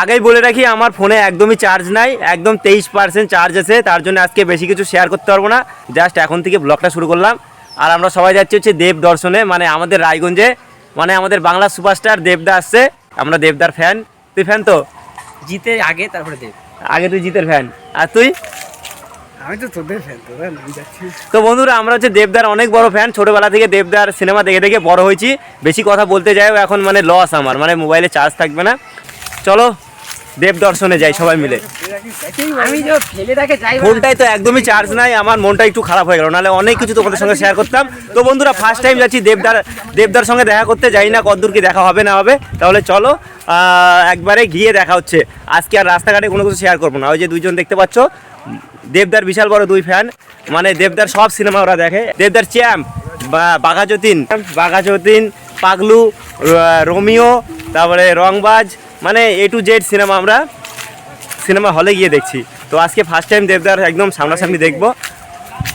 আগেই বলে রাখি আমার ফোনে একদমই চার্জ নাই একদম তেইশ পার্সেন্ট চার্জ আছে তার জন্য আজকে বেশি কিছু শেয়ার করতে পারব না। জাস্ট এখন থেকে ব্লগটা শুরু করলাম। আর আমরা সবাই যাচ্ছি হচ্ছে দেব দর্শনে মানে আমাদের রায়গঞ্জে মানে আমাদের বাংলা সুপারস্টার দেবদা আসছে আমরা দেবদার ফ্যান তুই ফ্যান তো? জিতে আগে তারপরে দেব। আগে তুই জিতের ফ্যান আর তুই? আমি তো তোদের ফ্যান তো বন্ধুরা আমরা হচ্ছে দেবদার অনেক বড় ফ্যান ছোটবেলা থেকে দেবদার সিনেমা দেখে দেখে বড় হয়েছি। বেশি কথা বলতে যাই এখন মানে লস আমার মানে মোবাইলে চার্জ থাকবে না। চলো দেব দর্শনে যাই সবাই মিলে। ফোনটাই তো একদমই চার্জ নাই আমার মনটা একটু খারাপ হয়ে গেল। নাহলে অনেক কিছু তোমাদের সঙ্গে শেয়ার করতাম। তো বন্ধুরা ফার্স্ট টাইম যাচ্ছি দেবদার দেবদার সঙ্গে দেখা করতে। যাই না কতদূর কি দেখা হবে না হবে। তাহলে চলো একবারে গিয়ে দেখা হচ্ছে। আজকে আর রাস্তাঘাটে কোনো কিছু শেয়ার করব না। ওই যে দুইজন দেখতে পাচ্ছ দেবদার বিশাল বড় দুই ফ্যান মানে দেবদার সব সিনেমা ওরা দেখে। দেবদার চ্যাম্প বাঘাযতীন। বাঘাযতীন পাগলু রোমিও তারপরে রংবাজ মানে এ টু জেড সিনেমা আমরা সিনেমা হলে গিয়ে দেখছি। তো আজকে ফার্স্ট টাইম দেবদার একদম সামনাসামনি দেখব।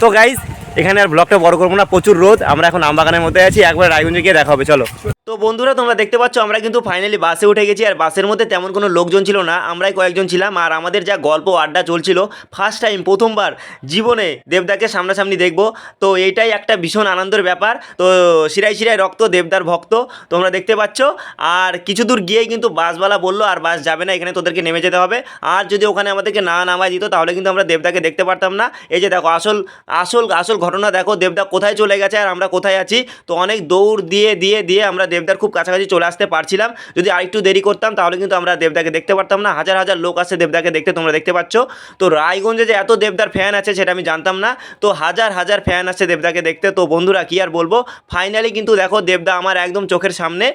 তো গাইজ এখানে আর ব্লগটা বড় করব না, প্রচুর রোদ, আমরা এখন আমবাগানের মধ্যে আছি, একবার রায়গঞ্জে গিয়ে দেখা হবে, চলো। তো বন্ধুরা, তোমরা দেখতে পাচ্ছ, আমরা কিন্তু ফাইনালি বাসে উঠে গেছি, আর বাসের মধ্যে তেমন কোনো লোকজন ছিল না, আমরাই কয়েকজন ছিলাম, আর আমাদের যা গল্প, আড্ডা চলছিল ফার্স্ট টাইম প্রথমবার জীবনে দেবদাকে সামনাসামনি দেখব। তো এইটাই একটা ভীষণ আনন্দের ব্যাপার। তো শিরাই শিরাই রক্ত, দেবদার ভক্ত, তোমরা দেখতে পাচ্ছ। আর কিছু দূর গিয়েই কিন্তু বাসওয়ালা বলল, আর বাস যাবে না, এখানে তোদেরকে নেমে যেতে হবে। আর যদি ওখানে আমাদেরকে না নামায় দিত, তাহলে কিন্তু আমরা দেবদাকে দেখতে পারতাম না। এই যে দেখো, আসল আসল আসল ঘটনা দেখো, দেবদা কোথায় চলে গেছে আর আমরা কোথায় আছি? তো অনেক দৌড় দিয়ে দিয়ে দিয়ে আমরা দেবদার খুব কাছাকাছি চলে আসতে পারছিলাম। যদি আরেকটু দেরি করতাম, তাহলে কিন্তু আমরা দেবদাকে দেখতে পারতাম না। হাজার হাজার লোক আসছে দেবদাকে দেখতে, তোমরা দেখতে পাচ্ছ। তো রায়গঞ্জে যে এত দেবদার ফ্যান আছে, সেটা আমি জানতাম না। তো হাজার হাজার ফ্যান আছে দেবদাকে দেখতে। তো বন্ধুরা, কি আর বলব? ফাইনালি কিন্তু দেখো, দেবদা আমার একদম চোখের সামনে।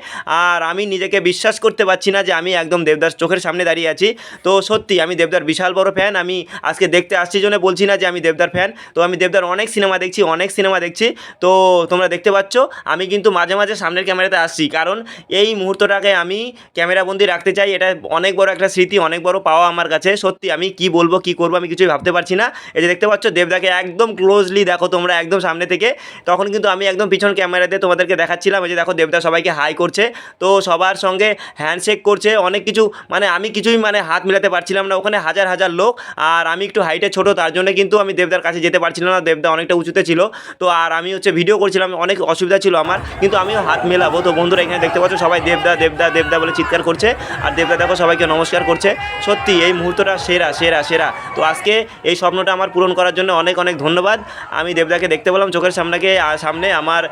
আর আমি নিজেকে বিশ্বাস করতে পারছি না যে আমি একদম দেবদার চোখের সামনে দাঁড়িয়ে আছি। তো সত্যি, আমি দেবদার বিশাল বড় ফ্যান আমি আজকে দেখতে আসছি জন্য বলছি না যে আমি দেবদার ফ্যান তো আমি দেবদার অনেক সিনেমা দেখছি, অনেক সিনেমা দেখছি। তো তোমরা দেখতে পাচ্ছ, আমি কিন্তু মাঝে মাঝে সামনের ক্যামেরাতে আসছি। কারণ এই মুহূর্তটাকে আমি ক্যামেরাবন্দি রাখতে চাই, এটা অনেক বড় একটা স্মৃতি, অনেক বড় পাওয়া আমার কাছে। সত্যি, আমি কি বলব, কি করব, আমি কিছুই ভাবতে পারছি না। এই যে দেখতে পাচ্ছ, দেবদাকে একদম ক্লোজলি দেখো তোমরা, একদম সামনে থেকে। তখন কিন্তু আমি একদম পিছন ক্যামেরাতে তোমাদেরকে দেখাচ্ছিলাম, এই যে দেখো, দেবদা সবাইকে হাই করছে। তো সবার সঙ্গে হ্যান্ডশেক করছে, অনেক কিছু মানে আমি কিছুই মানে হাত মিলাতে পারছিলাম না, ওখানে হাজার হাজার লোক। আর আমি একটু হাইটে ছোট, তার জন্য কিন্তু আমি দেবদার কাছে যেতে পারছিলাম না। দেবদা অনেকটা উঁচুতে ছিল। তো আর আমি হচ্ছে ভিডিও করছিলাম, অনেক অসুবিধা ছিল আমার, কিন্তু আমিও হাত মেলাবো। তো বন্ধুরা, এখানে দেখতে পাচ্ছ সবাই দেবদা দেবদা দেবদা বলে চিৎকার করছে। আর দেবদা দেখো সবাইকে নমস্কার করছে। সত্যি, এই মুহূর্তটা সেরা সেরা সেরা। তো আজকে এই স্বপ্নটা আমার পূরণ করার জন্য অনেক অনেক ধন্যবাদ। আমি দেবদাকে দেখতে পেলাম চোখের সামনেকে সামনে আমার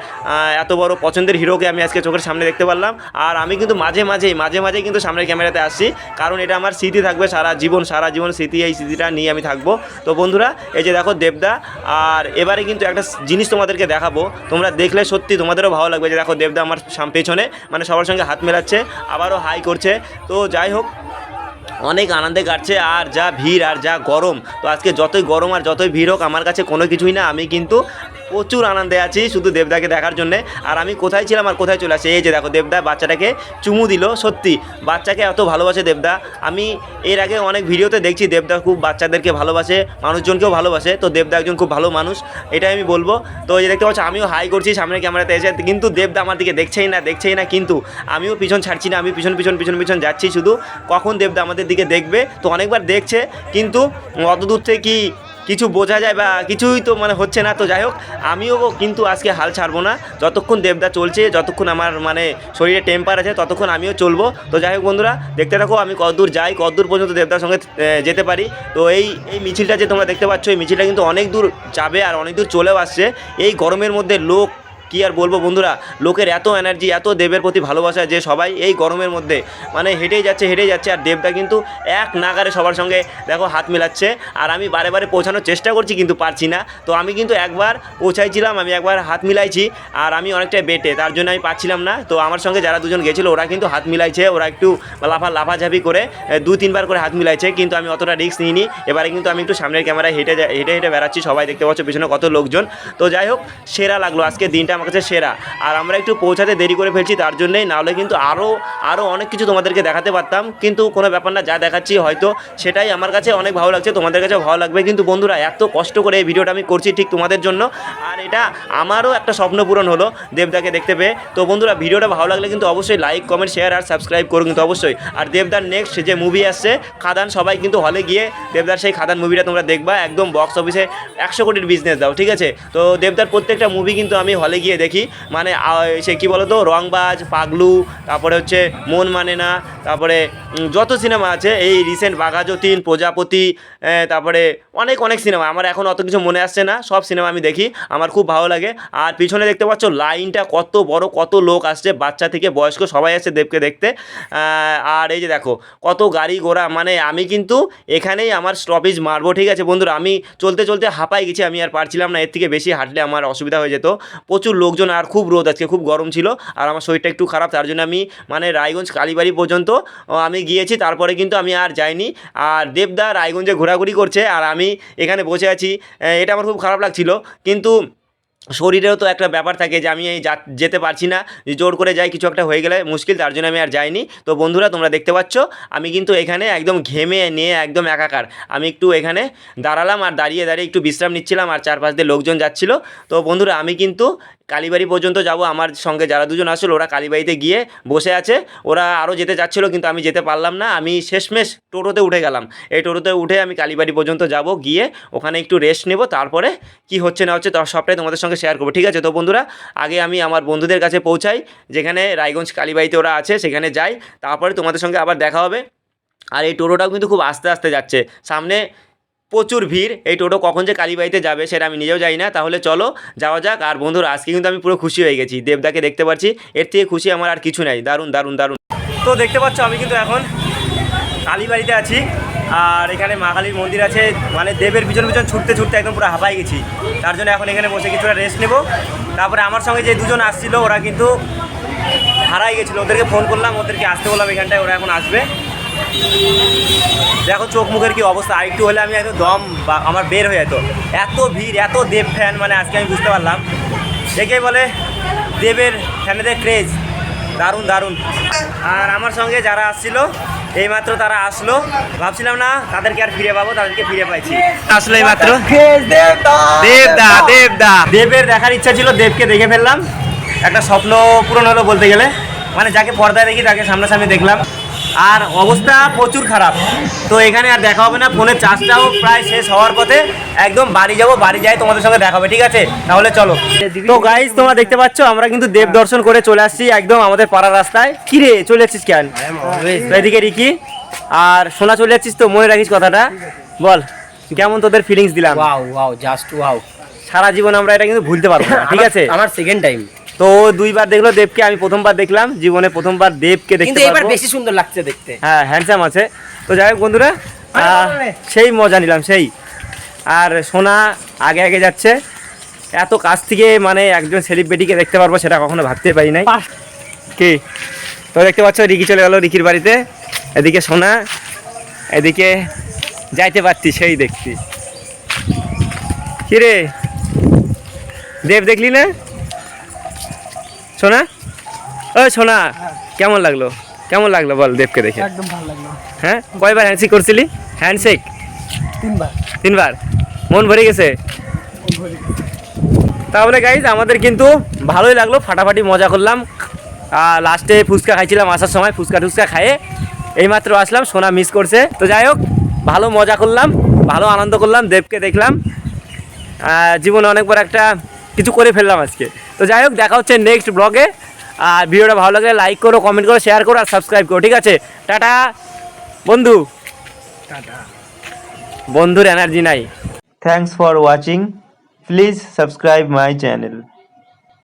এত বড় পছন্দের হিরোকে আমি আজকে চোখের সামনে দেখতে পারলাম। আর আমি কিন্তু মাঝে, মাঝেই মাঝে, মাঝেই কিন্তু সামনের ক্যামেরাতে আসছি। কারণ এটা আমার স্মৃতি থাকবে সারা জীবন সারা জীবন স্মৃতি এই স্মৃতিটা নিয়ে আমি থাকব। তো বন্ধুরা, এই যে দেখো দেবদা, আর এবারে কিন্তু একটা জিনিস তোমাদেরকে দেখাবো। তোমরা দেখলে সত্যি তোমাদেরও ভালো লাগবে যে দেখো দেবদা আমার সাম- পেছনে মানে সবার সঙ্গে হাত মেলাচ্ছে, আবারও হাই করছে। তো যাই হোক, অনেক আনন্দে কাটছে, আর যা ভিড় আর যা গরম। তো আজকে যতই গরম আর যতই ভিড় হোক, আমার কাছে কোনো কিছুই না, আমি কিন্তু প্রচুর আনন্দে আছি শুধু দেবদাকে দেখার জন্যে। আর আমি কোথায় ছিলাম আর কোথায় চলে আসছি এই যে দেখো, দেবদা বাচ্চাটাকে চুমু দিল, সত্যি। বাচ্চাকে এত ভালোবাসে দেবদা। আমি এর আগে অনেক ভিডিওতে দেখছি দেবদা খুব বাচ্চাদেরকে ভালোবাসে, মানুষজনকেও ভালোবাসে। তো দেবদা একজন খুব ভালো মানুষ, এটাই আমি বলব। তো এই দেখতে পাচ্ছ, আমিও হাই করছি সামনের ক্যামেরাতে এসে, কিন্তু দেবদা আমার দিকে দেখছেই না দেখছেই না কিন্তু। আমিও পিছন ছাড়ছি না, আমি পিছন পিছন পিছন পিছন যাচ্ছি শুধু। কখন দেবদা আমাদের দিকে দেখবে? তো অনেকবার দেখছে, কিন্তু অত দূর থেকে কি কিছু বোঝা যায় বা কিছুই তো মানে হচ্ছে না, তো যাই হোক, আমিও কিন্তু আজকে হাল ছাড়বো না। যতক্ষণ দেবদা চলছে, যতক্ষণ আমার মানে শরীরে টেম্পার আছে, ততক্ষণ আমিও চলবো। তো যাই হোক বন্ধুরা, দেখতে থাকো, আমি কতদূর যাই, কতদূর পর্যন্ত দেবদার সঙ্গে যেতে পারি। তো এই এই মিছিলটা যে তোমরা দেখতে পাচ্ছ, এই মিছিলটা কিন্তু অনেক দূর যাবে আর অনেক দূর চলেও আসছে। এই গরমের মধ্যে লোক কি আর বলব বন্ধুরা? লোকের এত এনার্জি এত দেবের প্রতি ভালোবাসা যে সবাই এই গরমের মধ্যে মানে হেঁটেই যাচ্ছে হেঁটেই যাচ্ছে, আর দেবটা কিন্তু এক নাগারে সবার সঙ্গে দেখো হাত মেলাচ্ছে। আর আমি বারে বারে পৌঁছানোর চেষ্টা করছি কিন্তু পারছি না। তো আমি কিন্তু একবার পৌঁছাইছিলাম, আমি একবার হাত মিলাইছি, আর আমি অনেকটা বেটে, তার জন্য আমি পাচ্ছিলাম না। তো আমার সঙ্গে যারা দুজন গেছিল, ওরা কিন্তু হাত মিলাইছে, ওরা একটু লাফা লাফাঝাপি করে দু তিনবার করে হাত মিলাইছে, কিন্তু আমি অতটা রিস্ক নিইনি। এবারে কিন্তু আমি একটু সামনের ক্যামেরায় হেঁটে হেঁটে হেঁটে বেড়াচ্ছি। সবাই দেখতে পাচ্ছ পিছনে কত লোকজন। তো যাই হোক, সেরা লাগল আজকে দিনটা। আমার কাছে সেরা। আর আমরা একটু পৌঁছাতে দেরি করে ফেলছি, তার জন্যই নাহলে কিন্তু আরও আরও অনেক কিছু তোমাদেরকে দেখাতে পারতাম। কিন্তু কোনো ব্যাপার না, যা দেখাচ্ছি হয়তো সেটাই আমার কাছে অনেক ভালো লাগছে, তোমাদের কাছে ভালো লাগবে। কিন্তু বন্ধুরা, এত কষ্ট করে এই ভিডিওটা আমি করছি ঠিক তোমাদের জন্য। আর এটা আমারও একটা স্বপ্ন পূরণ হলো দেবদাকে দেখতে পেয়ে। তো বন্ধুরা, ভিডিওটা ভালো লাগলে কিন্তু অবশ্যই লাইক, কমেন্ট শেয়ার আর সাবস্ক্রাইব করুন কিন্তু অবশ্যই। আর দেবদার নেক্সট যে মুভি আসছে, খাদান, সবাই কিন্তু হলে গিয়ে দেবদার সেই খাদান মুভিটা তোমরা দেখবা। একদম বক্স অফিসে একশো কোটির বিজনেস দাও, ঠিক আছে? তো দেবদার প্রত্যেকটা মুভি কিন্তু আমি হলে গিয়ে দেখি। মানে সে কী বলো তো রংবাজ, পাগলু, তারপরে হচ্ছে মন মানে না, তারপরে যত সিনেমা আছে, এই রিসেন্ট বাঘাযতীন, প্রজাপতি তারপরে অনেক অনেক সিনেমা। আমার এখন অত কিছু মনে আসছে না, সব সিনেমা আমি দেখি, আমার খুব ভালো লাগে। আর পিছনে দেখতে পাচ্ছ, লাইনটা কত বড়, কত লোক আসছে, বাচ্চা থেকে বয়স্ক সবাই আসছে দেবকে দেখতে। আর এই যে দেখো, কত গাড়ি ঘোড়া মানে আমি কিন্তু এখানেই আমার স্টপেজ মারবো, ঠিক আছে বন্ধুরা? আমি চলতে চলতে হাঁপাই গেছি, আমি আর পারছিলাম না, এর থেকে বেশি হাঁটলে আমার অসুবিধা হয়ে যেত। প্রচুর লোকজন আর খুব রোদ আজকে, খুব গরম ছিল আর আমার শরীরটা একটু খারাপ, তার জন্য আমি মানে রায়গঞ্জ কালীবাড়ি পর্যন্ত আমি গিয়েছি, তারপরে কিন্তু আমি আর যাইনি। আর দেবদা রায়গঞ্জে ঘোরাঘুরি করছে আর আমি এখানে বসে আছি এটা আমার খুব খারাপ লাগছিল। কিন্তু শরীরেও তো একটা ব্যাপার থাকে যে আমি এই যা- যেতে পারছি না, জোর করে যাই কিছু একটা হয়ে গেলে মুশকিল, তার জন্য আমি আর যাইনি। তো বন্ধুরা, তোমরা দেখতে পাচ্ছ, আমি কিন্তু এখানে একদম ঘেমে নিয়ে একদম একাকার। আমি একটু এখানে দাঁড়ালাম আর দাঁড়িয়ে দাঁড়িয়ে একটু বিশ্রাম নিচ্ছিলাম আর চারপাশ দিয়ে লোকজন যাচ্ছিল। তো বন্ধুরা, আমি কিন্তু কালীবাড়ি পর্যন্ত যাব, আমার সঙ্গে যারা দুজন আসলো, ওরা কালীবাড়িতে গিয়ে বসে আছে। ওরা আরও যেতে চাচ্ছিলো, কিন্তু আমি যেতে পারলাম না। আমি শেষমেশ টোটোতে উঠে গেলাম। এই টোটোতে উঠে আমি কালীবাড়ি পর্যন্ত যাব, গিয়ে ওখানে একটু রেস্ট নেব, তারপরে কি হচ্ছে না হচ্ছে সবটাই তোমাদের সঙ্গে শেয়ার করব। ঠিক আছে তো বন্ধুরা, আগে আমি আমার বন্ধুদের কাছে পৌঁছাই, যেখানে রায়গঞ্জ কালীবাড়িতে ওরা আছে, সেখানে যাই, তারপরে তোমাদের সঙ্গে আবার দেখা হবে। আর এই টোটোটাও কিন্তু খুব আস্তে আস্তে যাচ্ছে। সামনে প্রচুর ভিড়, এই টোটো কখন যে কালীবাড়িতে যাবে সেটা আমি নিজেও জানি না। তাহলে চলো, যাওয়া যাক। আর বন্ধুরা, আজকে কিন্তু আমি পুরো খুশি হয়ে গেছি। দেবদাকে দেখতে পাচ্ছি। এর থেকে খুশি আমার আর কিছু নাই। দারুণ দারুণ দারুণ। তো দেখতে পাচ্ছ, আমি কিন্তু এখন কালীবাড়িতে আছি। আর এখানে মা কালীর মন্দির আছে। মানে দেবের পিছন পিছন ছুটতে ছুটতে একদম পুরো হাঁপাই গেছি। তার জন্য এখন এখানে বসে কিছুটা রেস্ট নেব। তারপরে আমার সঙ্গে যে দুজন আসছিল, ওরা কিন্তু হারাই গেছিল। ওদেরকে ফোন করলাম, ওদেরকে আসতে বললাম এখানটায়। ওরা এখন আসবে। দেখো চোখ মুখের কি অবস্থা। আর একটু হলে আমি একদম দম বা আমার বের হয়ে যেত। এত ভিড় এত দেব ফ্যান মানে আজকে আমি বুঝতে পারলাম। একেই বলে দেবের ফ্যানেদের ক্রেজ দারুণ দারুণ। আর আমার সঙ্গে যারা আসছিল এইমাত্র তারা আসলো। ভাবছিলাম না তাদেরকে আর ফিরে পাবো তাদেরকে ফিরে পাইছি। আসলো এইমাত্র। দেবদা দেবদা। দেবের দেখার ইচ্ছা ছিল দেবকে দেখে ফেললাম। একটা স্বপ্ন পূরণ হলো বলতে গেলে। মানে যাকে পর্দায় দেখি তাকে সামনাসামনি দেখলাম। আর অবস্থা প্রচুর খারাপ। তো এখানে আর দেখা হবে না ফোনের চার্জটাও প্রায় শেষ হওয়ার পথে। একদম বাড়ি যাব বাড়ি যাই তোমাদের সঙ্গে দেখা হবে ঠিক আছে? তাহলে চলো। তো গাইজ তোমরা দেখতে পাচ্ছ আমরা কিন্তু দেব দর্শন করে চলে আসছি একদম আমাদের পাড়ার রাস্তায়। কি রে চলে যাচ্ছিস কেন? এদিকে রিকি আর শোনা চলে যাচ্ছিস তো মনে রাখিস কথাটা? বল কেমন তোদের ফিলিংস দিলাম? ওয়াও ওয়াও জাস্ট ওয়াও সারা জীবন আমরা এটা কিন্তু ভুলতে পারব না ঠিক আছে? আমার সেকেন্ড টাইম তো দুইবার দেখল দেবকে আমি প্রথমবার দেখলাম জীবনে প্রথমবার দেবকে কিন্তু দেখতে এবার বেশি সুন্দর লাগছে দেখতে। হ্যাঁ হ্যান্ডসাম আছে। তো যাই হোক বন্ধুরা সেই মজা নিলাম সেই। আর সোনা আগে আগে যাচ্ছে। এত কাছ থেকে মানে একজন সেলিব্রিটিকে দেখতে পারব সেটা কখনো ভাবতে পারি নাই। কি? তো দেখতে পাচ্ছ রিকি চলে গেল রিকির বাড়িতে। এদিকে সোনা এদিকে যাইতে পারতি সেই দেখছি কিরে? দেব দেখলি না? সোনা? ও সোনা কেমন লাগল? কেমন লাগল বল দেবকে দেখে? একদম ভালো লাগল। হ্যাঁ? কয়বার হ্যান্ডশেক করছিলি? হ্যান্ডশেক তিনবার। তিনবার? মন ভরে গেছে? তাহলে গাইজ আমাদের কিন্তু ভালোই লাগল ফাটাফাটি মজা করলাম। আর লাস্টে ফুচকা খাইছিলাম আসার সময় ফুচকা টুচকা খাইয়ে এইমাত্র আসলাম সোনা মিস করছে। তো যাই হোক ভালো মজা করলাম ভালো আনন্দ করলাম দেবকে দেখলাম। জীবনে অনেকবার একটা কিছু করে ফেললাম আজকে। তো যাই হোক দেখা হচ্ছে নেক্সট ব্লগে আর ভিডিওটা ভালো লাগলে লাইক করো কমেন্ট করো শেয়ার করো আর সাবস্ক্রাইব করো ঠিক আছে? টাটা। বন্ধু। টাটা। বন্ধুর এনার্জি নাই। Thanks for watching please subscribe my channel.